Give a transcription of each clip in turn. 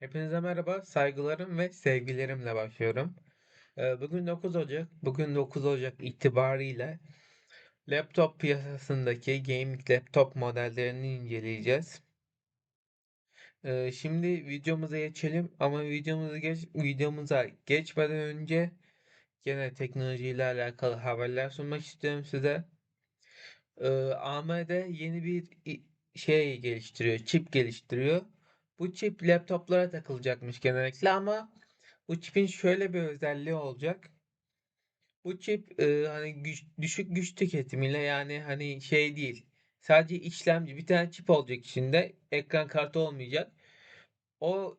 Hepinize merhaba, saygılarım ve sevgilerimle başlıyorum. Ee, Bugün 9 Ocak, bugün 9 Ocak itibariyle laptop piyasasındaki gaming laptop modellerini inceleyeceğiz. Ee, Şimdi videomuza geçelim ama videomuza geç, videomuza geçmeden önce gene teknolojiyle alakalı haberler sunmak istiyorum size. Ee, AMD yeni bir şey geliştiriyor, çip geliştiriyor. Bu çip laptoplara takılacakmış genellikle ama bu çipin şöyle bir özelliği olacak. Bu çip e, hani güç, düşük güç tüketimiyle yani hani şey değil. Sadece işlemci bir tane çip olacak içinde. Ekran kartı olmayacak. O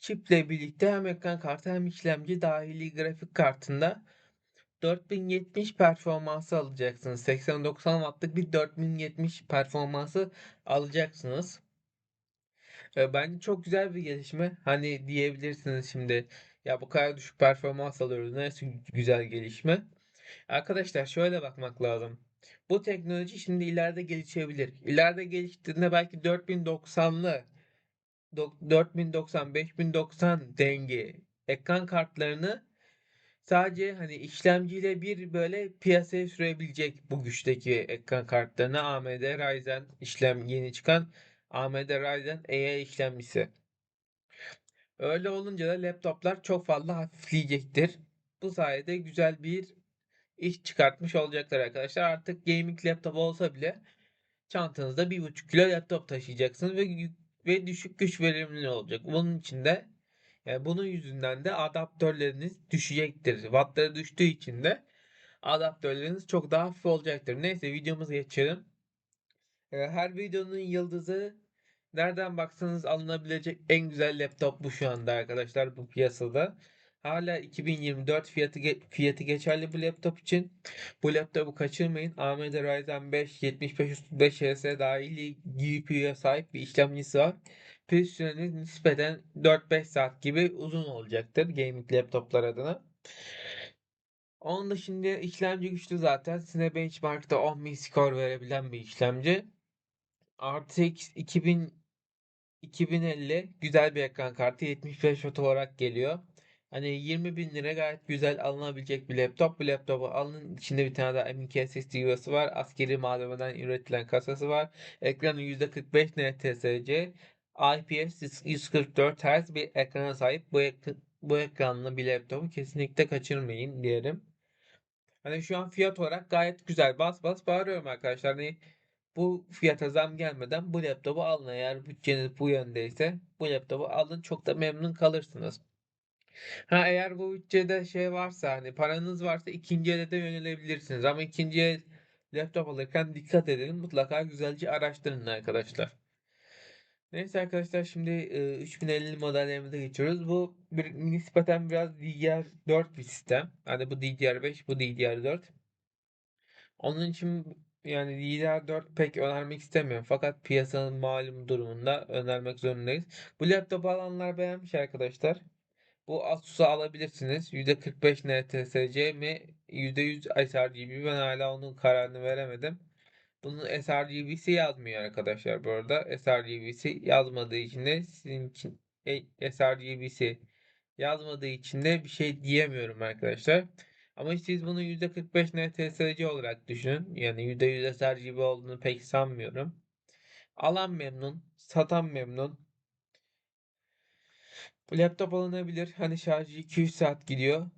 çiple birlikte hem ekran kartı hem işlemci dahili grafik kartında 4070 performansı alacaksınız. 80-90 wattlık bir 4070 performansı alacaksınız. E, bence çok güzel bir gelişme. Hani diyebilirsiniz şimdi ya bu kadar düşük performans alıyoruz. Nasıl güzel gelişme? Arkadaşlar şöyle bakmak lazım. Bu teknoloji şimdi ileride gelişebilir. İleride geliştiğinde belki 4090'lı 4090 5090 dengi ekran kartlarını sadece hani işlemciyle bir böyle piyasaya sürebilecek bu güçteki ekran kartlarını AMD Ryzen işlem yeni çıkan AMD Ryzen AI işlemcisi. Öyle olunca da laptoplar çok fazla hafifleyecektir. Bu sayede güzel bir iş çıkartmış olacaklar arkadaşlar. Artık gaming laptop olsa bile çantanızda bir buçuk kilo laptop taşıyacaksınız ve ve düşük güç verimli olacak. Bunun için de yani bunun yüzünden de adaptörleriniz düşecektir. Wattları düştüğü için de adaptörleriniz çok daha hafif olacaktır. Neyse videomuza geçelim. Ee, Her videonun yıldızı nereden baksanız alınabilecek en güzel laptop bu şu anda arkadaşlar bu piyasada. Hala 2024 fiyatı fiyatı geçerli bu laptop için. Bu laptopu kaçırmayın. AMD Ryzen 5 7535 HS dahil GPU'ya sahip bir işlemcisi var. Pil süreniz nispeten 4-5 saat gibi uzun olacaktır gaming laptoplar adına. Onun dışında işlemci güçlü zaten. Cinebenchmark'ta 10.000 skor verebilen bir işlemci. RTX 2000 2050 güzel bir ekran kartı 75 Watt olarak geliyor. Hani 20 bin lira gayet güzel alınabilecek bir laptop. Bu laptopu alın. içinde bir tane daha M.2 SSD yuvası var. Askeri malzemeden üretilen kasası var. Ekranı %45 NTSC. IPS 144 Hz bir ekrana sahip. Bu, ek bu ekranlı bir laptopu kesinlikle kaçırmayın diyelim. Hani şu an fiyat olarak gayet güzel. Bas bas bağırıyorum arkadaşlar. Hani bu fiyata zam gelmeden bu laptopu alın. Eğer bütçeniz bu yöndeyse bu laptopu alın. Çok da memnun kalırsınız. Ha eğer bu bütçede şey varsa hani paranız varsa ikinci elde de yönelebilirsiniz. Ama ikinci el laptop alırken dikkat edin. Mutlaka güzelce araştırın arkadaşlar. Neyse arkadaşlar şimdi e, 3050 modellerimize geçiyoruz. Bu bir, nispeten biraz DDR4 bir sistem. Hani bu DDR5 bu DDR4. Onun için yani DDR4 pek önermek istemiyorum. Fakat piyasanın malum durumunda önermek zorundayız. Bu laptop alanlar beğenmiş arkadaşlar. Bu Asus'u alabilirsiniz. %45 NTSC mi? %100 sRGB. Ben hala onun kararını veremedim. Bunun sRGB'si yazmıyor arkadaşlar bu arada. sRGB'si yazmadığı için de sizin için e, sRGB'si yazmadığı için de bir şey diyemiyorum arkadaşlar. Ama siz bunu %45 NTSC olarak düşünün. Yani %100 sRGB olduğunu pek sanmıyorum. Alan memnun, satan memnun. Laptop alınabilir. Hani şarjı 200 saat gidiyor.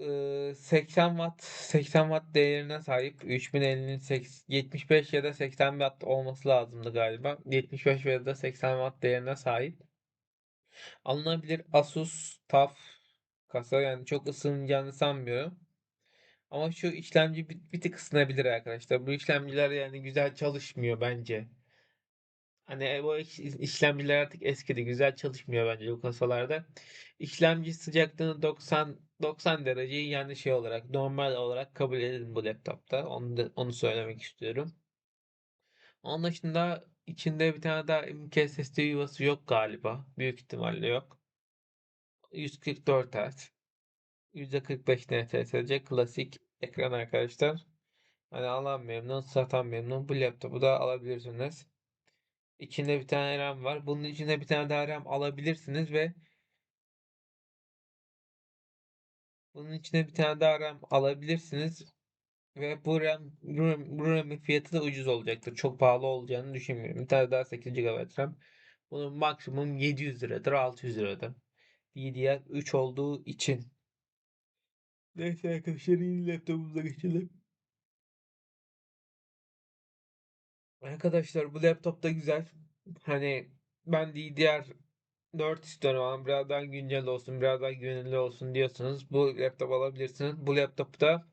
Ee, 80 watt 80 watt değerine sahip 3050'nin 75 ya da 80 watt olması lazımdı galiba. 75 ya da 80 watt değerine sahip. Alınabilir Asus TUF kasa yani çok ısınacağını sanmıyorum. Ama şu işlemci bir, bir tık ısınabilir arkadaşlar. Bu işlemciler yani güzel çalışmıyor bence. Hani bu iş- işlemciler artık eskidi. Güzel çalışmıyor bence bu kasalarda. İşlemci sıcaklığını 90 90 dereceyi yani şey olarak normal olarak kabul edin bu laptopta. Onu da, onu söylemek istiyorum. Onun dışında içinde bir tane daha M.2 SSD yuvası yok galiba. Büyük ihtimalle yok. 144 Hz. %45 NTSC klasik ekran arkadaşlar. Hani alan memnun, satan memnun. Bu laptopu da alabilirsiniz. İçinde bir tane RAM var. Bunun içinde bir tane daha RAM alabilirsiniz ve bunun içine bir tane daha RAM alabilirsiniz ve bu RAM, bu RAM- fiyatı da ucuz olacaktır. Çok pahalı olacağını düşünmüyorum. Bir tane daha 8 GB RAM. Bunun maksimum 700 liradır, 600 liradır. DDR3 olduğu için. Neyse arkadaşlar yeni laptopumuza geçelim. Arkadaşlar bu laptop da güzel. Hani ben DDR4 istiyorum ama biraz daha güncel olsun, biraz daha güvenilir olsun diyorsanız bu laptop alabilirsiniz. Bu laptopta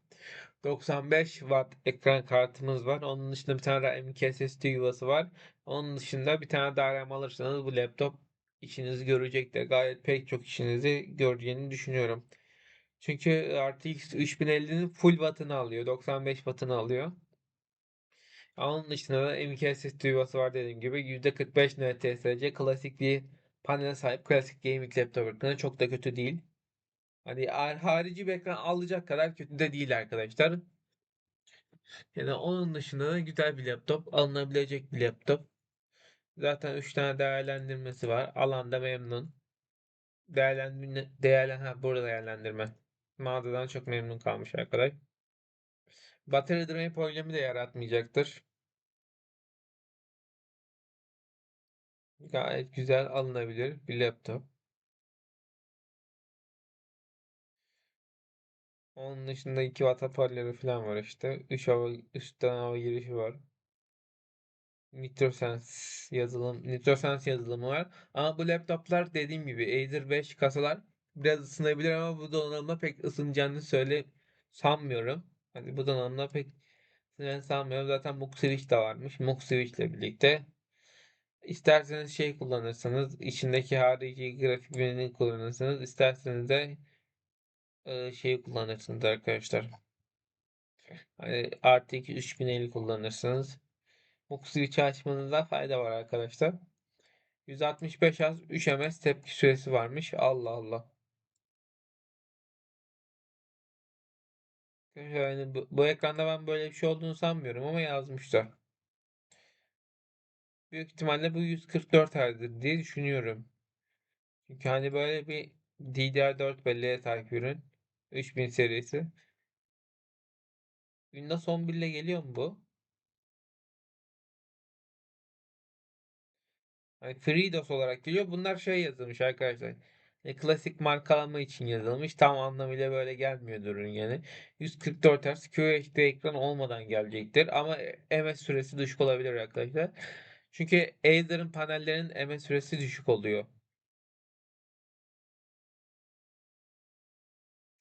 95 Watt ekran kartımız var. Onun dışında bir tane daha M.2 SSD yuvası var. Onun dışında bir tane daha RAM alırsanız bu laptop işinizi görecektir. Gayet pek çok işinizi göreceğini düşünüyorum. Çünkü RTX 3050'nin full wattını alıyor. 95 wattını alıyor. Onun dışında da M.2 SSD yuvası var dediğim gibi. %45 NTSC klasik bir panele sahip klasik gaming laptop ekranı çok da kötü değil. Hani harici bir ekran alacak kadar kötü de değil arkadaşlar. Yani onun dışında da güzel bir laptop. Alınabilecek bir laptop. Zaten 3 tane değerlendirmesi var. Alanda memnun. Değerlendirme, değerlen, ha, burada değerlendirme. Mağazadan çok memnun kalmış arkadaş. Battery drain problemi de yaratmayacaktır. Gayet güzel alınabilir bir laptop. Onun dışında 2 watt hoparlörü falan var işte. 3 hava, 3 tane hava girişi var. NitroSense yazılım, NitroSense yazılımı var. Ama bu laptoplar dediğim gibi Acer 5 kasalar biraz ısınabilir ama bu donanımda pek ısınacağını söyle sanmıyorum. Hani bu donanımda pek ısınacağını sanmıyorum. Zaten Mux Switch de varmış. Mux Switch ile birlikte isterseniz şey kullanırsanız içindeki harici grafik menüsünü kullanırsınız. İsterseniz de e, şeyi kullanırsınız arkadaşlar. Hani RTX 3050 kullanırsınız. Mux Switch'i açmanızda fayda var arkadaşlar. 165 Hz 3 ms tepki süresi varmış. Allah Allah. Yani bu, bu ekranda ben böyle bir şey olduğunu sanmıyorum ama yazmışlar. Büyük ihtimalle bu 144 Hz'dir diye düşünüyorum. Çünkü hani böyle bir DDR4 belleğe sahip ürün. 3000 serisi. Windows 11 ile geliyor mu bu? FreeDOS olarak geliyor. Bunlar şey yazılmış arkadaşlar. E, klasik markalama için yazılmış. Tam anlamıyla böyle gelmiyor ürün yani. 144 Hz QHD ekran olmadan gelecektir. Ama MS süresi düşük olabilir arkadaşlar. Çünkü Acer'ın panellerinin MS süresi düşük oluyor.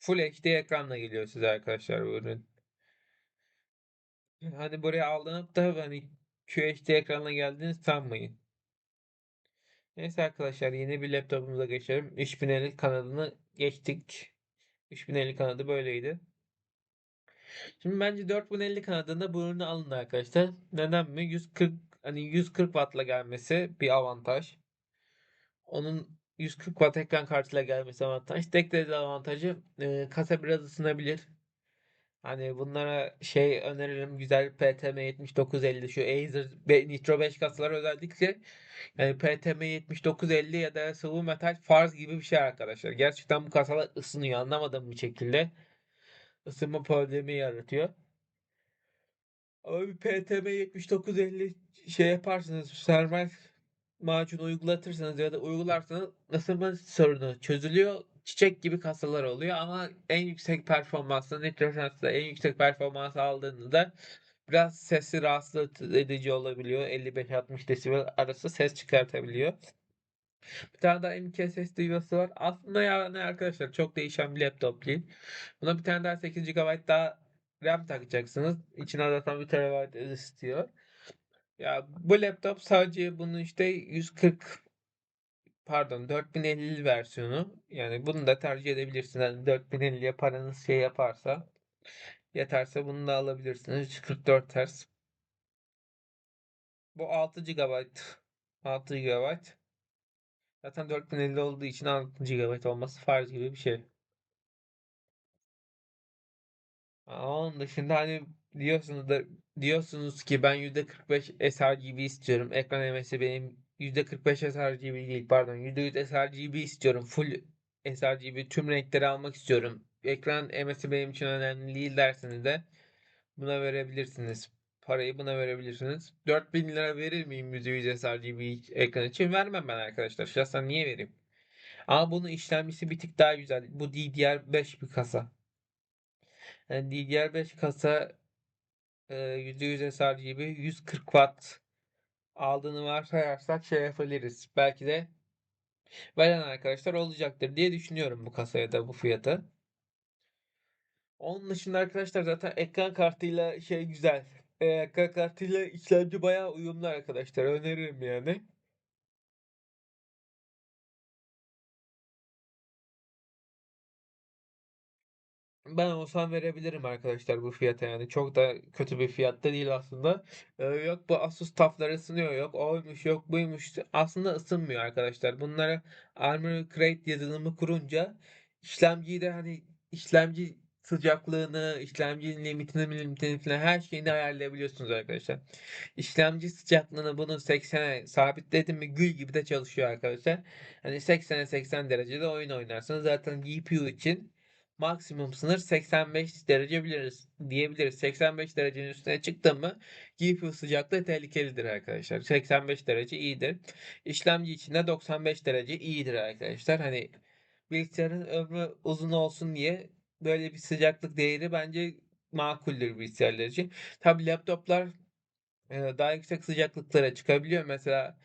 Full HD ekranla geliyor size arkadaşlar bu ürün. Hani buraya alınıp da hani QHD ekranla geldiğini sanmayın. Neyse arkadaşlar yeni bir laptopumuza geçelim. 3050 kanadını geçtik. 3050 kanadı böyleydi. Şimdi bence 4050 kanadında bu ürünü alın arkadaşlar. Neden mi? 140 hani 140 wattla gelmesi bir avantaj. Onun 140 watt ekran kartıyla gelmesi avantaj. Tek dezavantajı e, kasa biraz ısınabilir. Hani bunlara şey öneririm güzel PTM 7950 şu Acer Nitro 5 kasalar özellikle yani PTM 7950 ya da sıvı metal farz gibi bir şey arkadaşlar. Gerçekten bu kasalar ısınıyor anlamadığım bir şekilde. ısınma problemi yaratıyor. Ama bir PTM 7950 şey yaparsınız sermer macun uygulatırsanız ya da uygularsanız ısınma sorunu çözülüyor. Çiçek gibi kasalar oluyor ama en yüksek performansla NitroSense'da en yüksek performans aldığınızda biraz sesi rahatsız edici olabiliyor. 55-60 desibel arası ses çıkartabiliyor. Bir tane daha M.2 SSD yuvası var. Aslında yani arkadaşlar çok değişen bir laptop değil. Buna bir tane daha 8 GB daha RAM takacaksınız. İçine zaten 1 TB istiyor. Ya bu laptop sadece bunu işte 140 pardon 4050 versiyonu. Yani bunu da tercih edebilirsiniz. Yani 4050'ye paranız şey yaparsa yeterse bunu da alabilirsiniz. 144 Hz. Bu 6 GB 6 GB Zaten 4050 olduğu için 6 GB olması farz gibi bir şey. Onun dışında hani diyorsunuz da diyorsunuz ki ben %45 sRGB istiyorum. Ekran emeği benim %45 sRGB değil pardon %100 sRGB istiyorum. Full sRGB tüm renkleri almak istiyorum. Ekran emeği benim için önemli değil derseniz de buna verebilirsiniz. Parayı buna verebilirsiniz. 4000 lira verir miyim %100 sRGB ekran için? Vermem ben arkadaşlar. Şahsen niye vereyim? Ama bunun işlemcisi bir tık daha güzel. Bu DDR5 bir kasa. Yani DDR5 kasa e, %100 sRGB 140 watt aldığını varsayarsak yapabiliriz. Belki de veren arkadaşlar olacaktır diye düşünüyorum bu kasaya da bu fiyatı. Onun dışında arkadaşlar zaten ekran kartıyla şey güzel. E, ekran kartıyla işlemci bayağı uyumlu arkadaşlar. Öneririm yani. Ben olsam verebilirim arkadaşlar bu fiyata yani. Çok da kötü bir fiyatta değil aslında. Ee, yok bu Asus TUF'ları ısınıyor yok oymuş yok buymuş. Aslında ısınmıyor arkadaşlar. Bunlara Armoury Crate yazılımı kurunca işlemciyi de hani işlemci sıcaklığını, işlemcinin limitini, limitini falan her şeyini ayarlayabiliyorsunuz arkadaşlar. İşlemci sıcaklığını bunu 80'e sabitledim mi gül gibi de çalışıyor arkadaşlar. Hani 80'e 80 derecede oyun oynarsınız. Zaten GPU için maksimum sınır 85 derece biliriz diyebiliriz. 85 derecenin üstüne çıktı mı GPU sıcaklığı tehlikelidir arkadaşlar. 85 derece iyidir. İşlemci için de 95 derece iyidir arkadaşlar. Hani bilgisayarın ömrü uzun olsun diye böyle bir sıcaklık değeri bence makuldür bilgisayarlar için. Tabi laptoplar daha yüksek sıcaklıklara çıkabiliyor. Mesela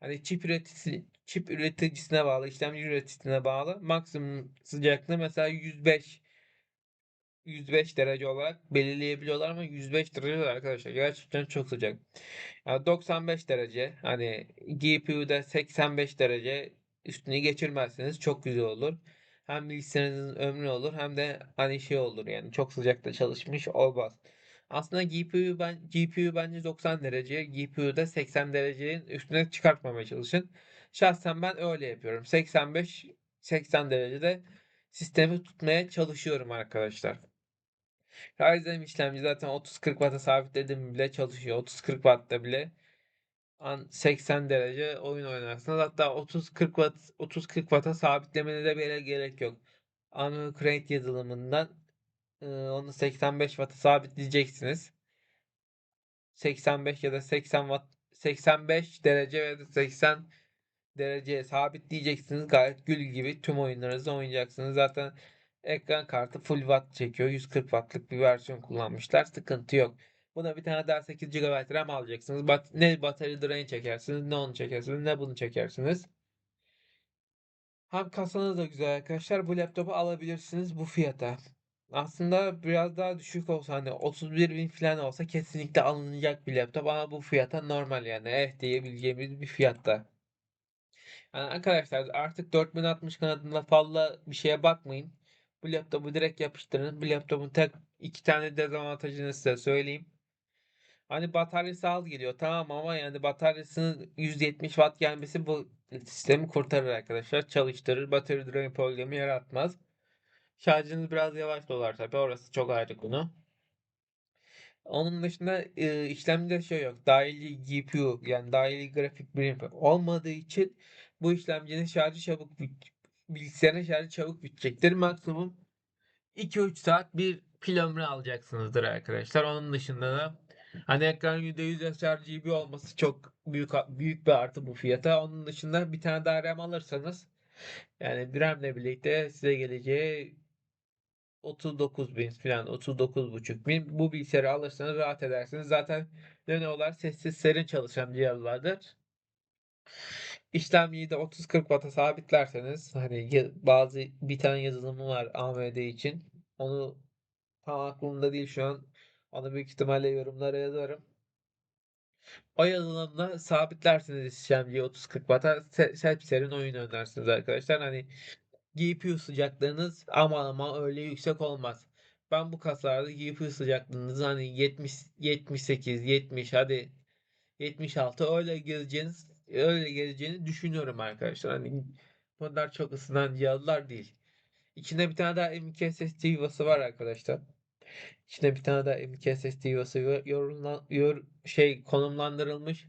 hani çip üreticisi çip üreticisine bağlı, işlemci üreticisine bağlı maksimum sıcaklığı mesela 105 105 derece olarak belirleyebiliyorlar ama 105 derece arkadaşlar gerçekten çok sıcak. Yani 95 derece hani GPU'da 85 derece üstünü geçirmezseniz çok güzel olur. Hem bilgisayarınızın ömrü olur hem de hani şey olur yani çok sıcakta çalışmış olmaz. Aslında GPU ben GPU bence 90 derece, GPU'da 80 derecenin üstüne çıkartmamaya çalışın. Şahsen ben öyle yapıyorum. 85 80 derecede sistemi tutmaya çalışıyorum arkadaşlar. Ryzen işlemci zaten 30-40 Watt'a sabitledim bile çalışıyor. 30-40 Watt'ta bile an 80 derece oyun oynarsınız. Hatta 30-40 Watt 30-40 Watt'a sabitlemenize bile gerek yok. Annual Crate yazılımından onu 85 Watt'a sabitleyeceksiniz. 85 ya da 80 Watt 85 derece ve 80 dereceye sabitleyeceksiniz. Gayet gül gibi tüm oyunlarınızı oynayacaksınız. Zaten ekran kartı full watt çekiyor. 140 wattlık bir versiyon kullanmışlar. Sıkıntı yok. Buna bir tane daha 8 GB RAM alacaksınız. Bat ne batarya drain çekersiniz, ne onu çekersiniz, ne bunu çekersiniz. Hem kasanız da güzel arkadaşlar. Bu laptopu alabilirsiniz bu fiyata. Aslında biraz daha düşük olsa hani 31 bin falan olsa kesinlikle alınacak bir laptop ama bu fiyata normal yani eh diyebileceğimiz bir fiyatta. Yani arkadaşlar artık 4060 kanadında fazla bir şeye bakmayın. Bu laptopu direkt yapıştırın. Bu laptopun tek iki tane dezavantajını size söyleyeyim. Hani bataryası az geliyor tamam ama yani bataryasının 170 watt gelmesi bu sistemi kurtarır arkadaşlar. Çalıştırır. Battery drain problemi yaratmaz. Şarjınız biraz yavaş dolar tabii. Orası çok ayrı konu. Onun dışında e, işlemde şey yok. Dahili GPU yani dahili grafik birim olmadığı için bu işlemcinin şarjı çabuk bilgisayarın şarjı çabuk bitecektir. Maksimum 2-3 saat bir pil ömrü alacaksınızdır arkadaşlar. Onun dışında da hani ekran %100 sRGB olması çok büyük büyük bir artı bu fiyata. Onun dışında bir tane daha RAM alırsanız yani bir RAM'le birlikte size geleceği 39 bin falan 39 buçuk bin bu bilgisayarı alırsanız rahat edersiniz. Zaten Lenovo'lar sessiz serin çalışan cihazlardır. İşlemciyi de 30-40 Watt'a sabitlerseniz hani bazı bir tane yazılımı var AMD için. Onu tam aklımda değil şu an. Onu büyük ihtimalle yorumlara yazarım. O yazılımla sabitlersiniz işlemciyi 30-40 Watt'a se serin oyun oynarsınız arkadaşlar. Hani GPU sıcaklığınız ama ama öyle yüksek olmaz. Ben bu kasalarda GPU sıcaklığınızı hani 70 78 70 hadi 76 öyle geleceğiniz öyle geleceğini düşünüyorum arkadaşlar. Hani bunlar çok ısınan cihazlar değil. İçinde bir tane daha M.2 SSD yuvası var arkadaşlar. İçine bir tane daha M.2 SSD yuvası yor, yorumlan- yor- şey konumlandırılmış.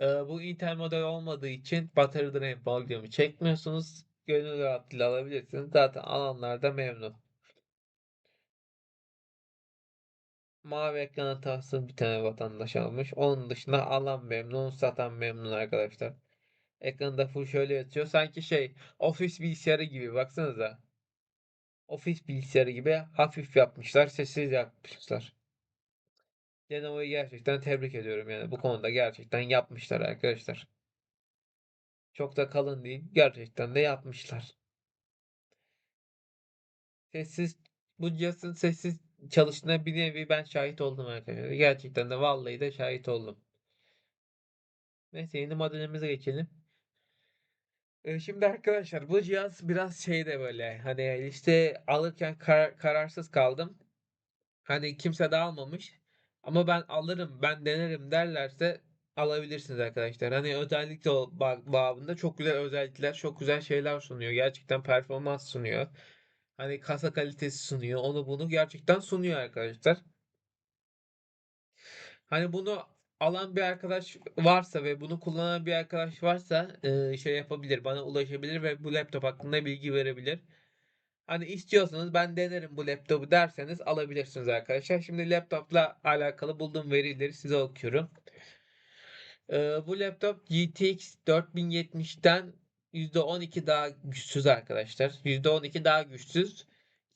Ee, bu Intel model olmadığı için battery drain volume'u çekmiyorsunuz. Gönül rahatlığıyla alabilirsiniz. Zaten alanlar da memnun. Mavi ekran hatası bir tane vatandaş almış. Onun dışında alan memnun, satan memnun arkadaşlar. Ekranda full şöyle yatıyor. Sanki şey ofis bilgisayarı gibi baksanıza. Ofis bilgisayarı gibi hafif yapmışlar. Sessiz yapmışlar. Lenovo'yu gerçekten tebrik ediyorum yani. Bu konuda gerçekten yapmışlar arkadaşlar. Çok da kalın değil. Gerçekten de yapmışlar. Sessiz bu cihazın sessiz çalıştığına bir nevi ben şahit oldum arkadaşlar. Gerçekten de vallahi de şahit oldum. Neyse yeni modelimize geçelim. Ee, Şimdi arkadaşlar bu cihaz biraz şeyde böyle hani işte alırken kar- kararsız kaldım. Hani kimse de almamış. Ama ben alırım, ben denerim derlerse alabilirsiniz arkadaşlar. Hani özellikle o ba- babında çok güzel özellikler, çok güzel şeyler sunuyor. Gerçekten performans sunuyor. Hani kasa kalitesi sunuyor. Onu bunu gerçekten sunuyor arkadaşlar. Hani bunu alan bir arkadaş varsa ve bunu kullanan bir arkadaş varsa e, şey yapabilir, bana ulaşabilir ve bu laptop hakkında bilgi verebilir. Hani istiyorsanız ben denerim bu laptopu derseniz alabilirsiniz arkadaşlar. Şimdi laptopla alakalı bulduğum verileri size okuyorum. Ee, bu laptop GTX 4070'ten %12 daha güçsüz arkadaşlar. %12 daha güçsüz.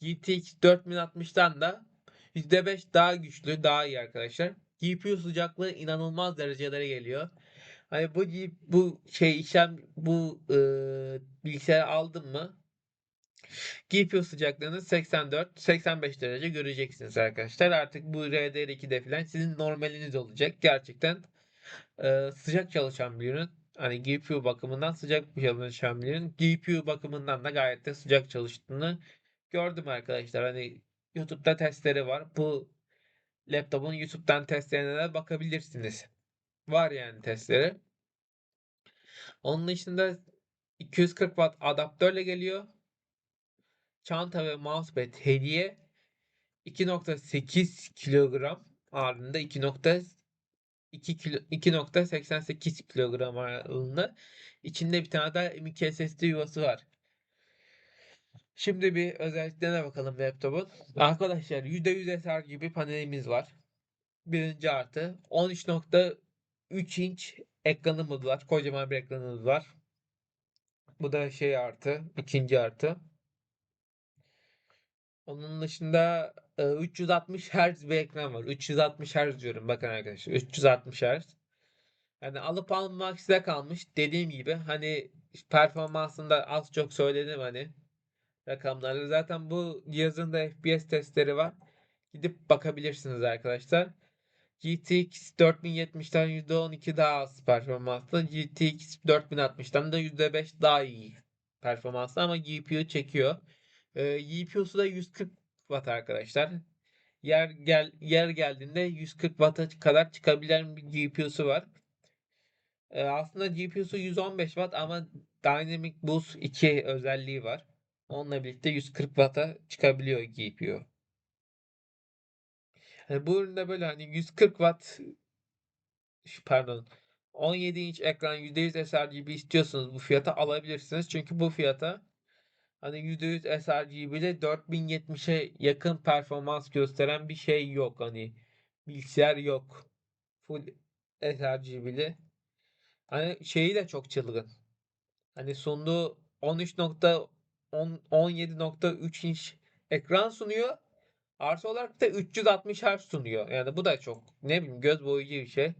GTX 4060'tan da %5 daha güçlü, daha iyi arkadaşlar. GPU sıcaklığı inanılmaz derecelere geliyor. Hani bu bu şey işlem bu e, bilgisayarı aldım mı GPU sıcaklığını 84-85 derece göreceksiniz arkadaşlar. Artık bu RDR2'de falan sizin normaliniz olacak. Gerçekten e, sıcak çalışan bir ürün. Hani GPU bakımından sıcak bir çalışan ürün. GPU bakımından da gayet de sıcak çalıştığını gördüm arkadaşlar. Hani YouTube'da testleri var. Bu laptopun YouTube'dan testlerine de bakabilirsiniz. Var yani testleri. Onun dışında 240 watt adaptörle geliyor. Çanta ve mousepad hediye. 2.8 kilogram ağırlığında 2.2 kilo 2.88 kilogram ağırlığında. İçinde bir tane daha M.2 SSD yuvası var. Şimdi bir özelliklerine bakalım laptopun. Arkadaşlar %100 sRGB panelimiz var. Birinci artı 13.3 inç ekranımız var. Kocaman bir ekranımız var. Bu da şey artı, ikinci artı. Onun dışında 360 Hz bir ekran var. 360 Hz diyorum bakın arkadaşlar. 360 Hz. Yani alıp almamak size kalmış. Dediğim gibi hani performansında az çok söyledim hani rakamları. Zaten bu cihazın da FPS testleri var. Gidip bakabilirsiniz arkadaşlar. GTX 4070'ten %12 daha az performanslı. GTX 4060'tan da %5 daha iyi performanslı ama GPU çekiyor. Ee, GPU'su da 140 Watt arkadaşlar. Yer gel yer geldiğinde 140 Watt'a kadar çıkabilen bir GPU'su var. Ee, aslında GPU'su 115 Watt ama Dynamic Boost 2 özelliği var. Onunla birlikte 140 Watt'a çıkabiliyor GPU. Yani bu üründe böyle hani 140 Watt pardon 17 inç ekran %100 sRGB istiyorsanız bu fiyata alabilirsiniz. Çünkü bu fiyata hani %100 sRGB'de 4070'e yakın performans gösteren bir şey yok. Hani bilgisayar yok. Full sRGB'li. Hani şeyi de çok çılgın. Hani sunduğu 13.10 17.3 inç ekran sunuyor. Artı olarak da 360 Hz sunuyor. Yani bu da çok ne bileyim göz boyucu bir şey.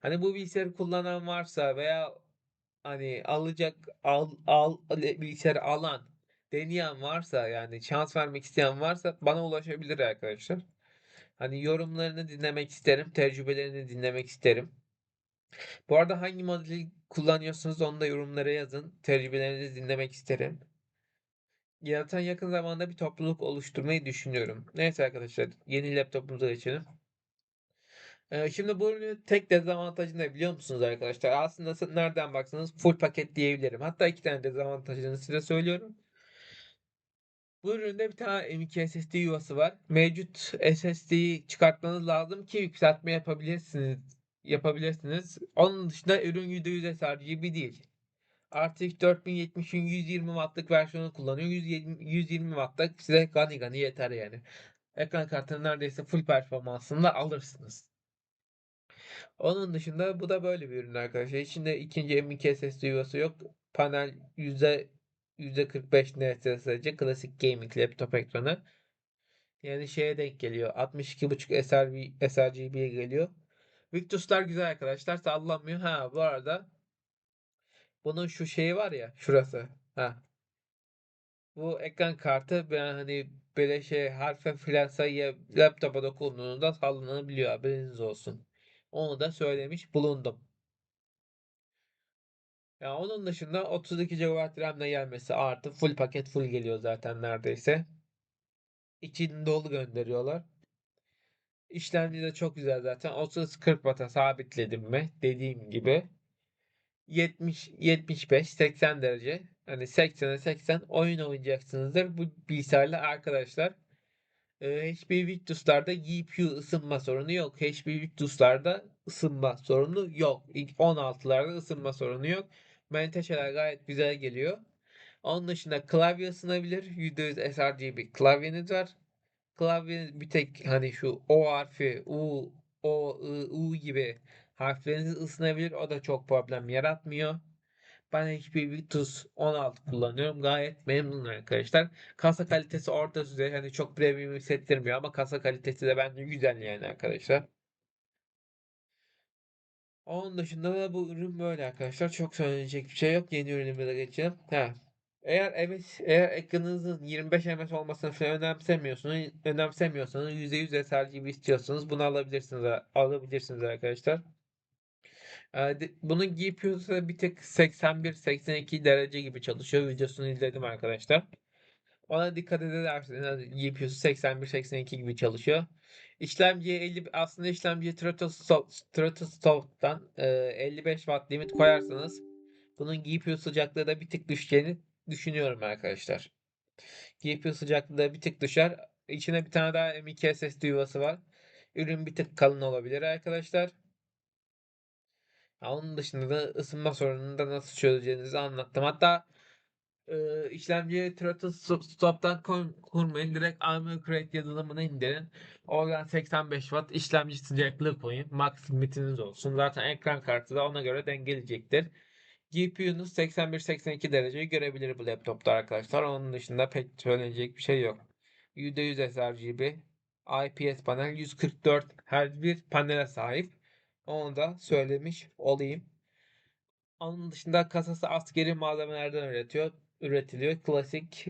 Hani bu bilgisayarı kullanan varsa veya hani alacak al al bilgisayarı alan deneyen varsa yani şans vermek isteyen varsa bana ulaşabilir arkadaşlar. Hani yorumlarını dinlemek isterim, tecrübelerini dinlemek isterim. Bu arada hangi modeli kullanıyorsunuz onu da yorumlara yazın. Tecrübelerinizi dinlemek isterim. Zaten yakın zamanda bir topluluk oluşturmayı düşünüyorum. Neyse arkadaşlar yeni laptopumuza geçelim. Ee, şimdi bu ürünün tek dezavantajı ne biliyor musunuz arkadaşlar? Aslında nereden baksanız full paket diyebilirim. Hatta iki tane dezavantajını size söylüyorum. Bu üründe bir tane M.2 SSD yuvası var. Mevcut SSD'yi çıkartmanız lazım ki yükseltme yapabilirsiniz. Yapabilirsiniz. Onun dışında ürün %100 sRGB değil. RTX 4070'in 120 wattlık versiyonu kullanıyor. 120, 120 wattlık size gani gani yeter yani. Ekran kartını neredeyse full performansında alırsınız. Onun dışında bu da böyle bir ürün arkadaşlar. İçinde ikinci M.2 SSD yuvası yok. Panel yüzde %45 NTSC klasik gaming laptop ekranı. Yani şeye denk geliyor. 62.5 SRB, sRGB'ye geliyor. Victus'lar güzel arkadaşlar. Sallanmıyor. Ha bu arada bunun şu şeyi var ya şurası. Ha. Bu ekran kartı ben hani böyle şey harfe filan sayıya laptopa dokunduğunda sallanabiliyor. Haberiniz olsun. Onu da söylemiş bulundum. Ya onun dışında 32 GB RAM'le gelmesi artı full paket full geliyor zaten neredeyse. İçini dolu gönderiyorlar. İşlemci de çok güzel zaten. 30-40 Watt'a sabitledim mi dediğim gibi 70 75 80 derece hani 80'e 80 oyun oynayacaksınızdır bu bilgisayarla arkadaşlar. Ee, HP Victus'larda GPU ısınma sorunu yok. HP Victus'larda ısınma sorunu yok. 16'larda ısınma sorunu yok. Menteşeler gayet güzel geliyor. Onun dışında klavye ısınabilir. %100 sRGB klavyeniz var. Klavye bir tek hani şu O harfi, U, O, I, U gibi harfleriniz ısınabilir. O da çok problem yaratmıyor. Ben HP Victus 16 kullanıyorum. Gayet memnunum arkadaşlar. Kasa kalitesi orta düzey. Hani çok premium hissettirmiyor ama kasa kalitesi de bence güzel yani arkadaşlar. Onun dışında da bu ürün böyle arkadaşlar. Çok söyleyecek bir şey yok. Yeni ürünümüze geçelim. Ha. Eğer evet eğer ekranınızın 25 ms olmasını falan önemsemiyorsunuz, önemsemiyorsanız %100 sRGB istiyorsanız bunu alabilirsiniz alabilirsiniz arkadaşlar. Ee, Bunun GPU'su bir tek 81-82 derece gibi çalışıyor. Videosunu izledim arkadaşlar. Ona dikkat ederseniz GPU'su 81-82 gibi çalışıyor. İşlemciye 50 aslında işlemciye Stratos e, 55 watt limit koyarsanız bunun GPU sıcaklığı da bir tık düşeceğini düşünüyorum arkadaşlar. GPU sıcaklığı da bir tık düşer. İçine bir tane daha M.2 SSD yuvası var. Ürün bir tık kalın olabilir arkadaşlar. Onun dışında da ısınma sorununu da nasıl çözeceğinizi anlattım. Hatta e, işlemciye Throttle Stop'tan kurmayın. Direkt Armor Crate yazılımını indirin. Oradan 85 Watt işlemci sıcaklığı koyun. Max limitiniz olsun. Zaten ekran kartı da ona göre dengeleyecektir. GPU'nuz 81-82 dereceyi görebilir bu laptopta arkadaşlar. Onun dışında pek söylenecek bir şey yok. %100 sRGB IPS panel 144 Hz bir panele sahip. Onu da söylemiş olayım. Onun dışında kasası askeri malzemelerden üretiyor, üretiliyor. Klasik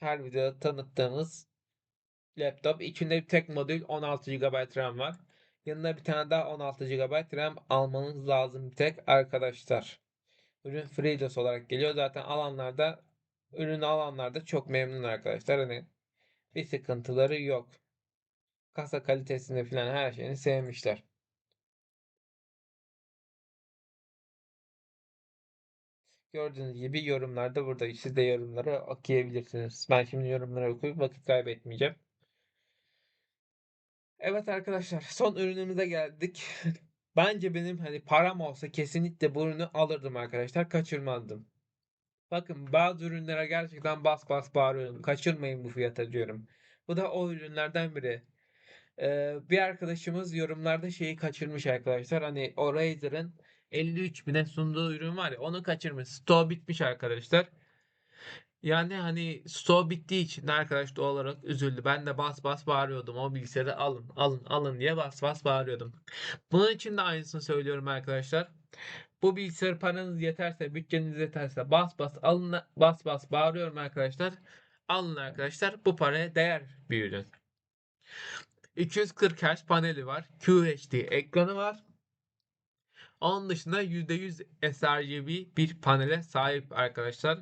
her videoda tanıttığımız laptop. İçinde bir tek modül 16 GB RAM var. Yanında bir tane daha 16 GB RAM almanız lazım bir tek arkadaşlar. Ürün FreeDOS olarak geliyor. Zaten alanlarda ürünü alanlarda çok memnun arkadaşlar. Hani bir sıkıntıları yok. Kasa kalitesini falan her şeyini sevmişler. Gördüğünüz gibi yorumlarda burada. Siz de yorumları okuyabilirsiniz. Ben şimdi yorumları okuyup vakit kaybetmeyeceğim. Evet arkadaşlar son ürünümüze geldik. Bence benim hani param olsa kesinlikle bu ürünü alırdım arkadaşlar. Kaçırmazdım. Bakın bazı ürünlere gerçekten bas bas bağırıyorum. Kaçırmayın bu fiyata diyorum. Bu da o ürünlerden biri. Ee, bir arkadaşımız yorumlarda şeyi kaçırmış arkadaşlar. Hani o Razer'ın 53 bine sunduğu ürün var ya onu kaçırmış. Stoğu bitmiş arkadaşlar. Yani hani stoğu bittiği için arkadaş doğal olarak üzüldü. Ben de bas bas bağırıyordum. O bilgisayarı alın alın alın diye bas bas bağırıyordum. Bunun için de aynısını söylüyorum arkadaşlar. Bu bilgisayar paranız yeterse, bütçeniz yeterse bas bas alın bas bas bağırıyorum arkadaşlar. Alın arkadaşlar. Bu paraya değer bir ürün. 240 Hz paneli var. QHD ekranı var. Onun dışında %100 sRGB bir panele sahip arkadaşlar.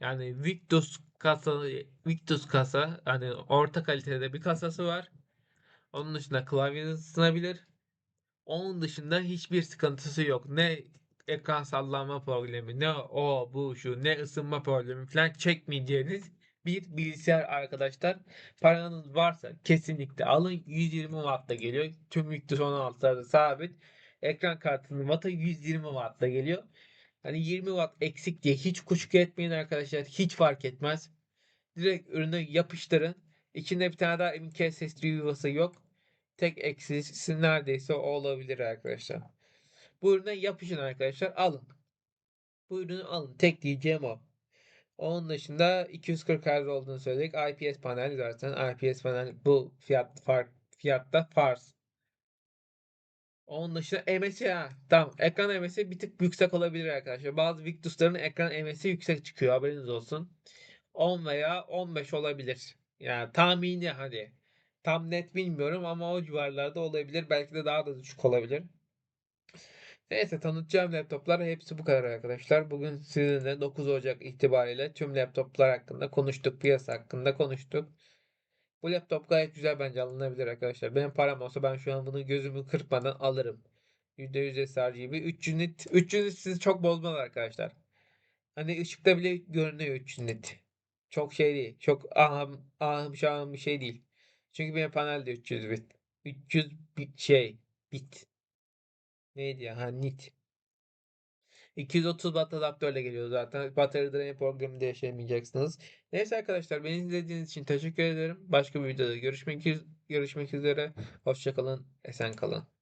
Yani Victus kasa Victus kasa hani orta kalitede bir kasası var. Onun dışında klavyeniz ısınabilir. Onun dışında hiçbir sıkıntısı yok. Ne ekran sallanma problemi, ne o bu şu, ne ısınma problemi falan çekmeyeceğiniz bir bilgisayar arkadaşlar. Paranız varsa kesinlikle alın. 120 Watt'ta geliyor. Tüm Victus 16'larda sabit. Ekran kartının Watt'a 120 Watt'ta geliyor. Hani 20 Watt eksik diye hiç kuşku etmeyin arkadaşlar. Hiç fark etmez. Direkt ürünü yapıştırın. İçinde bir tane daha M.2 SSD yuvası yok. Tek eksisi neredeyse o olabilir arkadaşlar. Bu ürüne yapışın arkadaşlar. Alın. Bu ürünü alın. Tek diyeceğim o. Onun dışında 240 Hz olduğunu söyledik. IPS panel zaten. IPS panel bu fiyat fark fiyatta farz. Onun dışında MS'i ha. Tamam. Ekran MS'i bir tık yüksek olabilir arkadaşlar. Bazı Victus'ların ekran MS'i yüksek çıkıyor. Haberiniz olsun. 10 veya 15 olabilir. Yani tahmini hadi. Tam net bilmiyorum ama o civarlarda olabilir. Belki de daha da düşük olabilir. Neyse tanıtacağım laptoplar hepsi bu kadar arkadaşlar. Bugün sizinle 9 Ocak itibariyle tüm laptoplar hakkında konuştuk. Piyasa hakkında konuştuk. Bu laptop gayet güzel bence alınabilir arkadaşlar. Benim param olsa ben şu an bunu gözümü kırpmadan alırım. %100 sRGB. 300 nit. 300 nit sizi çok bozmaz arkadaşlar. Hani ışıkta bile görünüyor 300 nit. Çok şey değil. Çok aham, ahım şahım bir şey değil. Çünkü benim panel de 300 bit. 300 bit şey bit. Neydi ya? Ha nit. 230 watt adaptörle geliyor zaten. Battery drain probleminde yaşayamayacaksınız. Neyse arkadaşlar beni izlediğiniz için teşekkür ederim. Başka bir videoda görüşmek, görüşmek üzere. Hoşçakalın. Esen kalın.